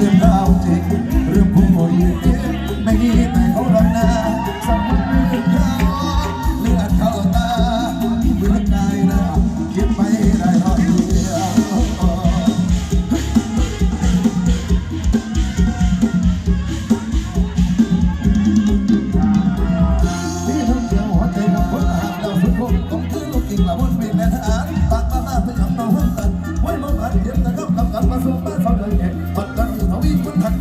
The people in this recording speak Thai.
รื่องราวจริงเรื่องผู้คนจริงไม่มีแต่เขาหรอกนะสมมติเขาเลือดเขาตาเมื่อใดนะคิดไปได้รอยเดียวนี่ทำกเดียวหัวใจกับคนอาบเราสุดคงต้องคือลูกกิ่งละบนเป็นแม่ทหารตักมาหน้าเป็นของเราหั่นตันไว้มาผ่านเย็นนะครับกำกับมาสวมบ้านเขาดินเย็น